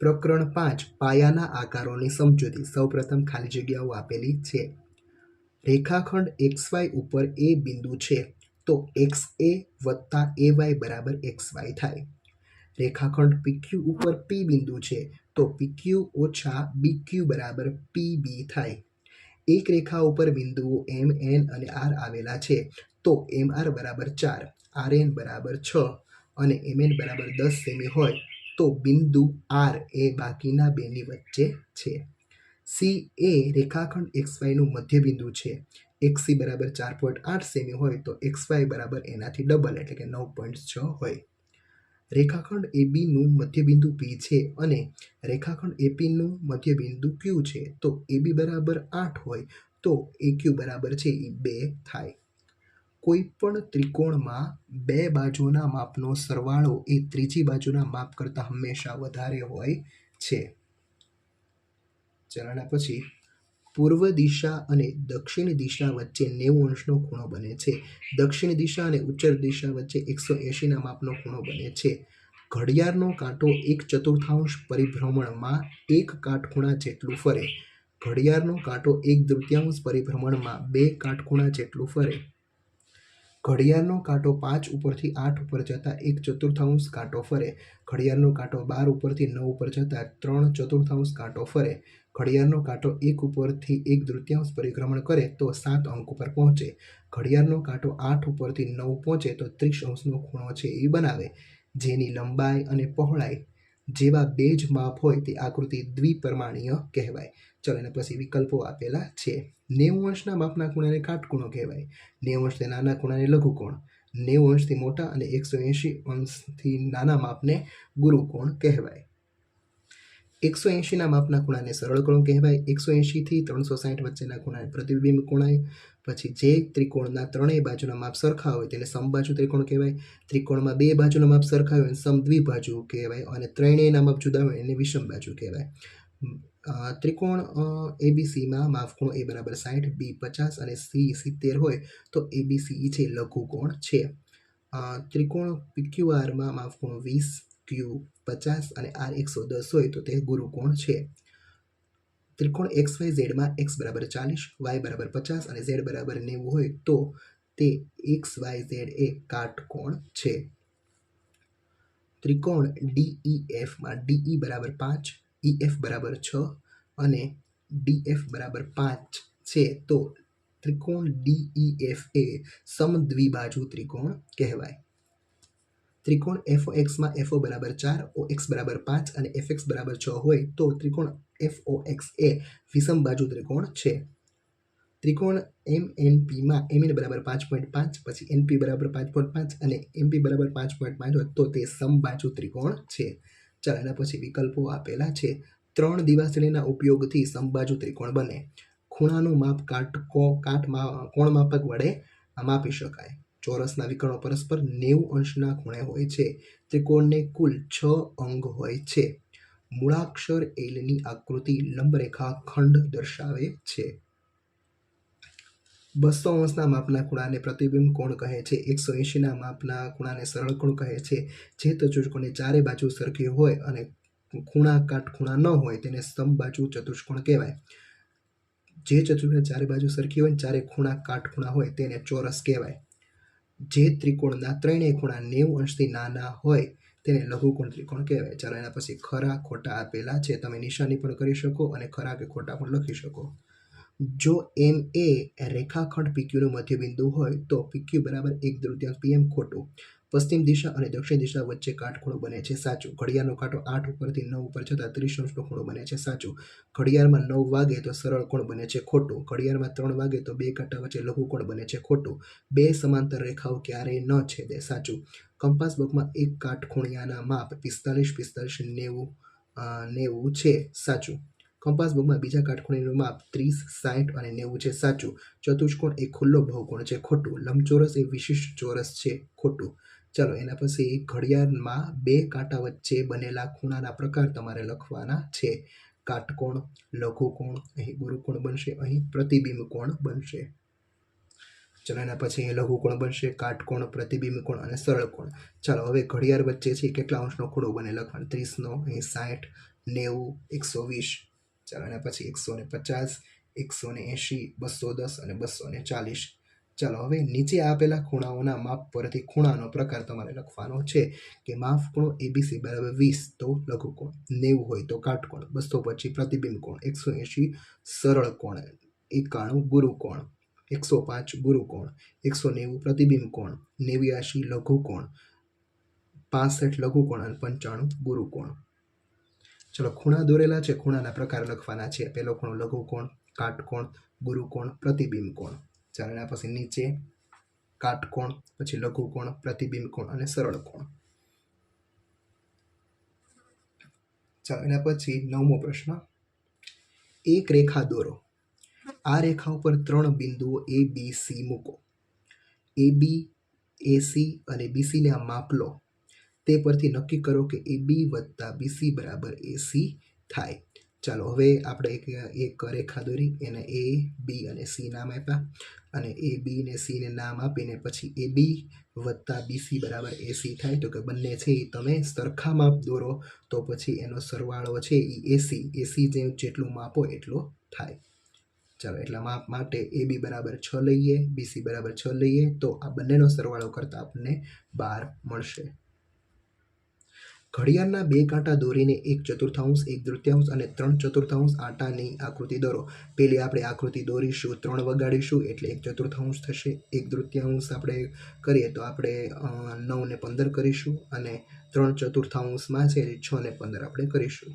પ્રકરણ પાંચ, પાયાના આકારોની સમજૂતી. સૌપ્રથમ ખાલી જગ્યાઓ આપેલી છે. રેખાખંડ એક્સ વાય ઉપર એ બિંદુ છે, તો એક્સ એ વત્તા એ વાય બરાબર એક્સ વાય થાય. રેખાખંડ પીક્યુ ઉપર પી બિંદુ છે, તો પીક્યુ ઓછા બીક્યુ બરાબર પી બી થાય. એક રેખા ઉપર બિંદુઓ એમ, એન અને આર આવેલા છે, તો એમ આર બરાબર ચાર, આર એન બરાબર છ અને એમ એન બરાબર દસ સેમી હોય. તો બિંદુ આર એ બાકીના બેની વચ્ચે છે. સી એ રેખાખંડ એક્સ વાયનું મધ્યબિંદુ છે. એક્સ સી બરાબર ચાર પોઈન્ટ આઠ સેમી હોય તો એક્સ વાય બરાબર એનાથી ડબલ એટલે કે નવ પોઈન્ટ છ હોય. રેખાખંડ એ બીનું મધ્યબિંદુ પી છે અને રેખાખંડ એપીનું મધ્યબિંદુ ક્યુ છે. તો એ બી બરાબર આઠ હોય તો એ ક્યુ બરાબર છે એ બે થાય. કોઈ પણ ત્રિકોણમાં બે બાજુના માપનો સરવાળો એ ત્રીજી બાજુના માપ કરતાં હંમેશા વધારે હોય છે. ચલાના પછી પૂર્વ દિશા અને દક્ષિણ દિશા વચ્ચે નેવું અંશનો ખૂણો બને છે. દક્ષિણ દિશા અને ઉત્તર દિશા વચ્ચે એકસો એંશીના માપનો ખૂણો બને છે. ઘડિયાળનો કાંટો એક ચતુર્થાંશ પરિભ્રમણમાં એક કાટખૂણા જેટલું ફરે. ઘડિયાળનો કાંટો એક તૃતીયાંશ પરિભ્રમણમાં બે કાટખૂણા જેટલું ફરે. ઘડિયાળનો કાંટો પાંચ ઉપરથી આઠ ઉપર જતાં એક ચતુર્થાંશ કાંટો ફરે. ઘડિયાળનો કાંટો બાર ઉપરથી નવ ઉપર જતાં ત્રણ ચતુર્થાંશ કાંટો ફરે. ઘડિયાળનો કાંટો એક ઉપરથી એક તૃતીયાંશ પરિક્રમણ કરે તો સાત અંક ઉપર પહોંચે. ઘડિયાળનો કાંટો આઠ ઉપરથી નવ પહોંચે તો ત્રીસ અંશનો ખૂણો છે એ બનાવે. જેની લંબાઈ અને પહોળાઈ જેવા બે જ માપ હોય તે આકૃતિ દ્વિપરમાણીય કહેવાય. ચલો, એના પછી વિકલ્પો આપેલા છે. નેવું અંશના માપના ખૂણાને કાટખૂણો કહેવાય. નેવું અંશથી નાના ખૂણાને લઘુકોણ. નેવું અંશથી મોટા અને એકસો એંશી અંશથી નાના માપને ગુરુકોણ કહેવાય. એકસો એંશીના માપના ખૂણાને સરળ કોણ કહેવાય? એકસો એંશીથી ત્રણસો સાઠ વચ્ચેના ખૂણાને પ્રતિબિંબ કોણાય. પછી જે ત્રિકોણના ત્રણેય બાજુના માપ સરખા હોય તેને સમબાજુ ત્રિકોણ કહેવાય. ત્રિકોણમાં બે બાજુના માપ સરખા હોય સમદ્વિબાજુ કહેવાય અને ત્રણેયના માપ જુદા હોય એને વિષમ બાજુ કહેવાય. ત્રિકોણ એબીસીમાં માપ ખૂણો એ બરાબર સાઠ બી પચાસ અને સી સિત્તેર હોય તો એબીસી છે લઘુકોણ છે? ત્રિકોણ પીક્યુઆરમાં માફખૂણો વીસ ક્યુ પચાસ અને આર એકસો દસ હોય તો તે ગુરુકોણ છે? ત્રિકોણ એક્સ વાય ઝેડમાં એક્સ બરાબર ચાલીસ વાય બરાબર પચાસ અને ઝેડ બરાબર નેવું હોય તો તે એક્સ વાય ઝેડ એ કાટકોણ છે? ત્રિકોણ ડીઈ એફમાં ડીઈ બરાબર પાંચ ઈ એફ બરાબર છ અને ડી એફ બરાબર પાંચ છે. તો ત્રિકોણ ડીઈ એફ એ સમદ્વિબાજુ ત્રિકોણ કહેવાય. ત્રિકોણ એફઓ એક્સમાં એફઓ બરાબર ચાર ઓ એક્સ બરાબર પાંચ અને એફ એક્સ બરાબર છ હોય તો ત્રિકોણ એફ ઓ એક્સ એ વિષમ બાજુ ત્રિકોણ છે. ત્રિકોણ એમ એન પીમાં એમ એન બરાબર પાંચ પોઈન્ટ પાંચ, પછી એનપી બરાબર પાંચ પોઈન્ટ પાંચ અને એમપી બરાબર પાંચ પોઈન્ટ પાંચ હોય તો તે સમબાજુ ત્રિકોણ છે. ચાલો એના પછી વિકલ્પો આપેલા છે. ત્રણ દિવાસળીના ઉપયોગથી સંબાજુ ત્રિકોણ બને. ખૂણાનું માપ કાટકો કાટમાં કોણ માપક વડે માપી શકાય. ચોરસના વિકર્ણો પરસ્પર નેવું અંશના ખૂણે હોય છે. ત્રિકોણને કુલ છ અંગ હોય છે. મૂળાક્ષર એલની આકૃતિ લંબરેખા ખંડ દર્શાવે છે. બસો અંશના માપના ખૂણાને પ્રતિબિંબ કોણ કહે છે? એકસો એંશીના માપના ખૂણાને સરળ કોણ કહે છે? જે ચતુષ્કોણની ચારે બાજુ સરખી હોય અને ખૂણા કાટખૂણા ન હોય તેને સમબાજુ ચતુષ્કોણ કહેવાય. જે ચતુષ્કોણ ચારે બાજુ સરખી હોય ને ચારે ખૂણા કાટખૂણા હોય તેને ચોરસ કહેવાય. જે ત્રિકોણના ત્રણેય ખૂણા નેવું અંશથી નાના હોય તેને લઘુકોણ ત્રિકોણ કહેવાય. ચાલો એના પછી ખરા ખોટા આપેલા છે. તમે નિશાની પણ કરી શકો અને ખરા કે ખોટા પણ લખી શકો. જો એમ એ રેખાખંડ પીક્યુનું મધ્યબિંદુ હોય, તો પીક્યુ બરાબર એક તૃતીયાંશ પીએમ ખોટું. પશ્ચિમ દિશા અને દક્ષિણ દિશા વચ્ચે કાટખૂણો બને છે સાચું. ઘડિયાળનો કાંટો આઠ ઉપરથી નવ ઉપર જતાં ત્રીસ અંશનો ખૂણો બને છે સાચું. ઘડિયાળમાં નવ વાગે તો સરળ કોણ બને છે ખોટું. ઘડિયાળમાં ત્રણ વાગે તો બે કાંટા વચ્ચે લઘુકોણ બને છે ખોટું. બે સમાંતર રેખાઓ ક્યારેય ન છેદે સાચું. કંપાસ બુકમાં એક કાટખૂણિયાના માપ પિસ્તાલીસ પિસ્તાલીસ નેવું નેવું છે સાચું. કંપાસ બુકમાં બીજા કાટખૂણેનું માપ ત્રીસ, સાઠ અને નેવું છે સાચું. ચતુષ્કોણ એ ખુલ્લો બહુકોણ છે ખોટું. લંબચોરસ એ વિશિષ્ટ ચોરસ છે ખોટું. ચાલો એના પછી ઘડિયાળમાં બે કાંટા વચ્ચે બનેલા ખૂણાના પ્રકાર તમારે લખવાના છે. કાટકોણ, લઘુકોણ, અહીં ગુરુકોણ બનશે, અહીં પ્રતિબિંબ કોણ બનશે. ચલો એના પછી અહીં લઘુકોણ બનશે, કાટકોણ પ્રતિબિંબ કોણ અને સરળ કોણ ચાલો હવે ઘડિયાળ વચ્ચે છે કેટલા અંશનો ખૂણો બને લખવાનું? ત્રીસનો, અહીં સાઠ, નેવું, એકસો વીસ. ચાલો એના પછી એકસો ને પચાસ એકસો ને એંશી બસો દસ અને બસો ને ચાલીસ. ચાલો હવે નીચે આપેલા ખૂણાઓના માપ પરથી ખૂણાનો પ્રકાર તમારે લખવાનો છે કે માપ ખૂણો એબીસી બરાબર વીસ. તો લઘુ કોણ? નેવું હોય તો કાટકોણ બસો પચીસ પ્રતિબિંબ કોણ? એકસો એંશી સરળ કોણ? એકાણું ગુરુ કોણ? એકસો પાંચ ગુરુ કોણ? એકસો નેવું પ્રતિબિંબ કોણ? નેવ્યાશી લઘુ કોણ? પાસઠ લઘુ કોણ? અને પંચાણું ગુરુ કોણ? ચલો, ખૂણા દોરેલા છે, ખૂણાના પ્રકાર લખવાના છે. પહેલો ખૂણો લઘુ કોણ કાટકોણ ગુરુ કોણ, પ્રતિબિંબ કોણ. ચાલો એના પછી નીચે કાટકોણ પછી લઘુ કોણ, પ્રતિબિંબ કોણ અને સરળ કોણ. ચાલો, એના પછી નવમો પ્રશ્ન. એક રેખા દોરો. આ રેખા ઉપર ત્રણ બિંદુઓ એ બી સી મૂકો. એ બી એસી અને બીસીને આ માપ લો. તે પરથી નક્કી કરો કે એ બી વત્તા બીસી બરાબર એસી થાય. ચાલો, હવે આપણે એક એક રેખા દોરી, એને એ, બી અને સી નામ આપ્યા. અને એ બી ને સીને નામ આપીને પછી એ બી વત્તા બીસી બરાબર એસી થાય. તો કે બંને છે એ તમે સરખા માપ દોરો, તો પછી એનો સરવાળો છે એ એસી એસી જે જેટલું માપો એટલો થાય. ચાલો, એટલા માપ માટે એ બી બરાબર છ લઈએ બીસી બરાબર છ લઈએ, તો આ બંનેનો સરવાળો કરતાં આપણને બાર મળશે. ઘડિયાળના બે કાંટા દોરીને એક ચતુર્થાંશ, એક તૃતીયાંશ અને ત્રણ ચતુર્થાંશ આટાની આકૃતિ દોરો. પેલી આપણે આકૃતિ દોરીશું, ત્રણ વગાડીશું એટલે એક ચતુર્થાંશ થશે, એક તૃતીયાંશ આપણે કરીએ તો આપણે નવને પંદર કરીશું અને ત્રણ ચતુર્થાંશમાં છે છ ને પંદર આપણે કરીશું.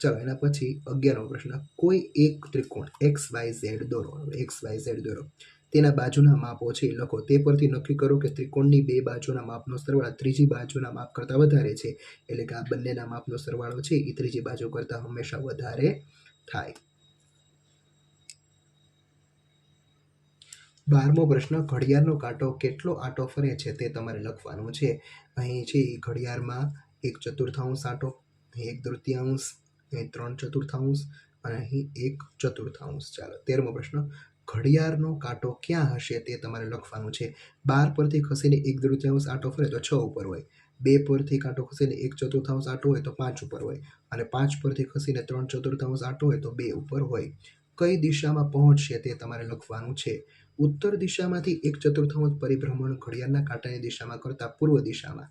ચાલો, એના પછી અગિયારમો પ્રશ્ન. કોઈ એક ત્રિકોણ એક્સ વાય ઝેડ દોરો. એક્સ વાય ઝેડ દોરો. તેના બાજુના માપો છે લખો, તે પરથી નક્કી કરો કે ત્રિકોણની બે બાજુના માપનો સરવાળો ત્રીજી બાજુના માપ કરતાં વધારે છે. એટલે કે આ બંનેના માપનો સરવાળો છે એ ત્રીજી બાજુ કરતાં હંમેશા વધારે થાય. બારમો પ્રશ્ન, ઘડિયાળનો કાંટો કેટલો આંટો ફરે છે તે તમારે લખવાનું છે. અહીં છે એ ઘડિયાળમાં એક ચતુર્થાંશ આંટો એક તૃતીયાંશ, અહીં ત્રણ ચતુર્થાંશ અને અહીં એક ચતુર્થાંશ. ચાલો, તેરમો પ્રશ્ન ઘડિયાળનો કાંટો ક્યાં હશે તે તમારે લખવાનું છે. બાર પરથી ખસીને એક દૃત્યાંશ આંટો ફરે તો છ ઉપર હોય. બે પરથી કાંટો ખસીને એક ચતુર્થાંશ આંટો હોય તો પાંચ ઉપર હોય. અને પાંચ પરથી ખસીને ત્રણ ચતુર્થાંશ આંટો હોય તો બે ઉપર હોય. કઈ દિશામાં પહોંચશે તે તમારે લખવાનું છે. ઉત્તર દિશામાંથી એક ચતુર્થાંશ પરિભ્રમણ ઘડિયાળના કાંટાની દિશામાં કરતાં પૂર્વ દિશામાં.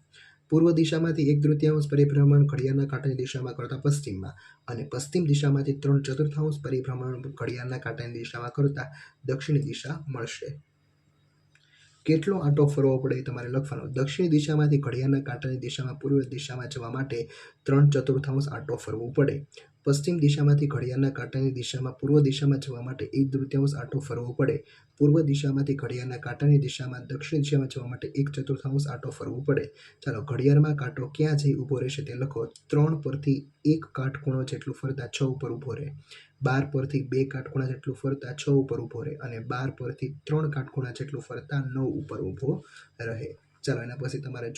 પૂર્વ દિશામાંથી એક તૃતીયાંશ પરિભ્રમણ ઘડિયાળના કાંટાની દિશામાં કરતાં પશ્ચિમમાં અને પશ્ચિમ દિશામાંથી ત્રણ ચતુર્થાંશ પરિભ્રમણ ઘડિયાળના કાંટાની દિશામાં કરતાં દક્ષિણ દિશા મળશે. કેટલો આંટો ફરવો પડે તમારે લખવાનો. દક્ષિણ દિશામાંથી ઘડિયાળના કાંટાની દિશામાં પૂર્વ દિશામાં જવા માટે ત્રણ ચતુર્થાંશ આંટો ફરવું પડે. પશ્ચિમ દિશામાંથી ઘડિયાળના કાંટાની દિશામાં પૂર્વ દિશામાં જવા માટે એક તૃતીયાંશ આટો ફરવો પડે. પૂર્વ દિશામાંથી ઘડિયાળના કાંટાની દિશામાં દક્ષિણ દિશામાં જવા માટે એક ચતુર્થાંશ આટો ફરવો પડે. ચાલો, ઘડિયાળમાં કાંટો ક્યાં જઈ ઊભો રહેશે તે લખો. ત્રણ પરથી એક કાટખૂણો જેટલું ફરતા છ ઉપર ઊભો રહે. બાર પરથી બે કાટખૂણા જેટલું ફરતા છ ઉપર ઊભો રહે અને બાર પરથી ત્રણ કાટખૂણા જેટલું ફરતા નવ ઉપર ઊભો રહે. ચાલો, એના પછી તમારે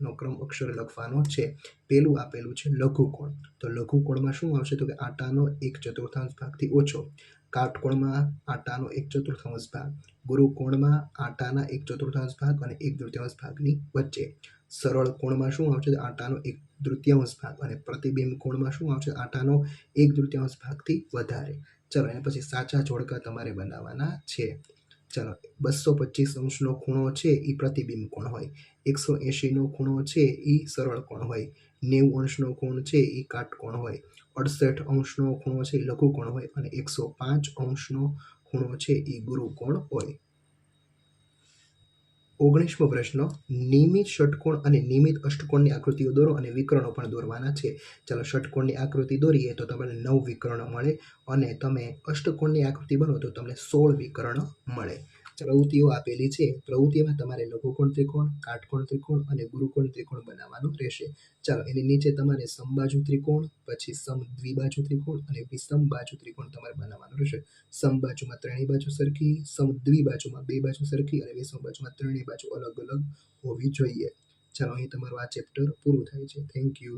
જોડકાનો ક્રમ અક્ષર લખવાનો છે. પહેલું આપેલું છે લઘુકોણ. તો લઘુકોણમાં શું આવશે? તો કે આટાનો એક ચતુર્થાંશ ભાગથી ઓછો. કાટકોણમાં આટાનો એક ચતુર્થાંશ ભાગ. ગુરુકોણમાં આટાના એક ચતુર્થાંશ ભાગ અને એક તૃતીયાંશ ભાગની વચ્ચે. સરળ કોણમાં શું આવશે? આટાનો એક તૃતીયાંશ ભાગ અને પ્રતિબિંબ કોણમાં શું આવશે? આટાનો એક તૃતીયાંશ ભાગથી વધારે. ચલો, એના પછી સાચા જોડકા તમારે બનાવવાના છે. ચાલો બસો પચીસ અંશનો ખૂણો છે એ પ્રતિબિંબ કોણ હોય? એકસો એંશીનો ખૂણો છે એ સરળ કોણ હોય? નેવું અંશનો ખૂણ છે એ કાટકોણ હોય? અડસઠ અંશનો ખૂણો છે, લઘુ કોણ હોય? અને એકસો પાંચ અંશનો ખૂણો છે એ ગુરુ કોણ હોય? ઓગણીસમો પ્રશ્ન, નિયમિત ષટકોણ અને નિયમિત અષ્ટકોણની આકૃતિઓ દોરો અને વિકર્ણો પણ દોરવાના છે. ચાલો ષટકોણની આકૃતિ દોરીએ તો તમને નવ વિકર્ણ મળે અને તમે અષ્ટકોણની આકૃતિ બનો તો તમને સોળ વિકર્ણ મળે. પ્રવૃત્તિઓ આપેલી છે. પ્રવૃત્તિમાં તમારે લઘુકોણ ત્રિકોણ કાટકોણ ત્રિકોણ અને ગુરુકોણ ત્રિકોણ બનાવવાનું રહેશે. ચાલો, એની નીચે તમારે સમબાજુ ત્રિકોણ, પછી સમ દ્વિબાજુ ત્રિકોણ અને વિષમ બાજુ ત્રિકોણ તમારે બનાવવાનું રહેશે. સમબાજુમાં ત્રણેય બાજુ સરખી, સમ દ્વિબાજુમાં બે બાજુ સરખી અને વિષમ બાજુમાં ત્રણેય બાજુ અલગ અલગ હોવી જોઈએ. ચાલો, અહીં તમારું આ ચેપ્ટર પૂરું થાય છે. Thank you